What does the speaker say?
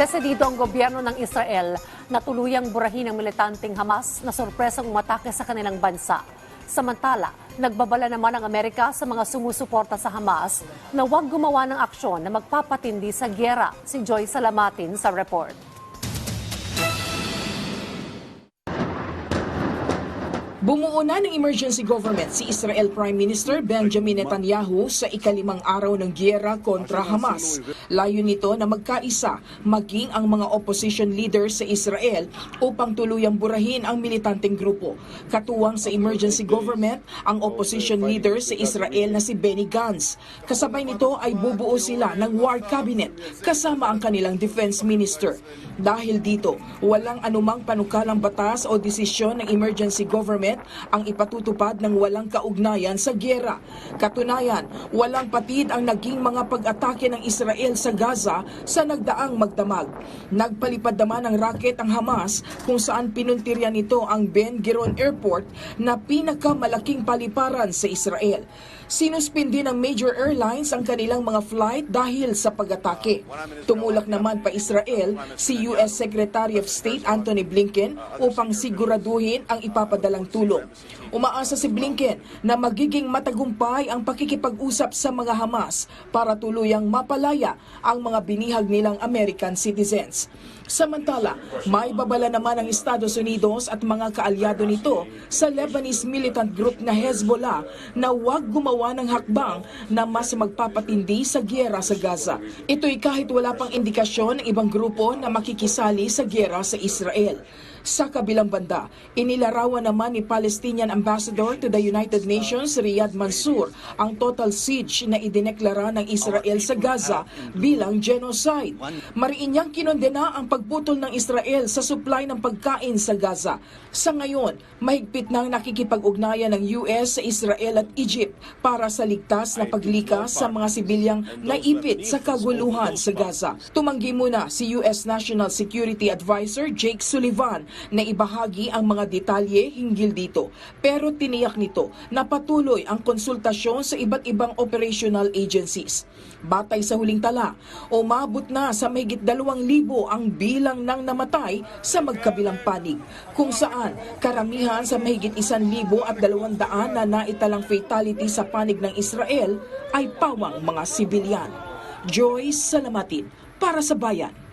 Desidido ang gobyerno ng Israel na tuluyang burahin ang militanteng Hamas na sorpresang umatake sa kanilang bansa. Samantala, nagbabala naman ang Amerika sa mga sumusuporta sa Hamas na huwag gumawa ng aksyon na magpapatindi sa gyera. Si Joy Salamatin sa report. Bumuo na ng emergency government si Israel Prime Minister Benjamin Netanyahu sa ikalimang araw ng giyera kontra Hamas. Layo nito na magkaisa maging ang mga opposition leaders sa Israel upang tuluyang burahin ang militanteng grupo. Katuwang sa emergency government ang opposition leader sa Israel na si Benny Gantz. Kasabay nito ay bubuo sila ng war cabinet kasama ang kanilang defense minister. Dahil dito, walang anumang panukalang batas o desisyon ng emergency government ang ipatutupad ng walang kaugnayan sa gyera. Katunayan, walang patid ang naging mga pag-atake ng Israel sa Gaza sa nagdaang magdamag. Nagpalipad naman ng raket ang Hamas kung saan pinuntirya nito ang Ben Gurion Airport na pinakamalaking paliparan sa Israel. Sinuspindi ng major airlines ang kanilang mga flight dahil sa pag-atake. Tumulak naman pa Israel si US Secretary of State Anthony Blinken upang siguraduhin ang ipapadalang tulong. Umaasa si Blinken na magiging matagumpay ang pakikipag-usap sa mga Hamas para tuluyang mapalaya ang mga binihag nilang American citizens. Samantala, may babala naman ang Estados Unidos at mga kaalyado nito sa Lebanese militant group na Hezbollah na huwag gumawa ng hakbang na mas magpapatindi sa gyera sa Gaza. Ito'y kahit wala pang indikasyon ng ibang grupo na makikisali sa gyera sa Israel. Sa kabilang banda, inilarawan naman ni Palestinian Ambassador to the United Nations Riyad Mansour ang total siege na idineklara ng Israel sa Gaza bilang genocide. Mariin niyang kinondena ang pagputol ng Israel sa supply ng pagkain sa Gaza. Sa ngayon, mahigpit nang nakikipag-ugnayan ng US sa Israel at Egypt para sa ligtas na paglikas sa mga sibilyang naipit sa kaguluhan sa Gaza. Tumanggi muna si US National Security Advisor Jake Sullivan na ibahagi ang mga detalye hinggil dito. Pero tiniyak nito na patuloy ang konsultasyon sa iba't ibang operational agencies. Batay sa huling tala, umabot na sa mahigit dalawang libo ang bilang ng namatay sa magkabilang panig, kung saan karamihan sa mahigit isan libo at dalawang daan na naitalang fatality sa panig ng Israel ay pawang mga sibilyan. Joy Salamatin para sa bayan.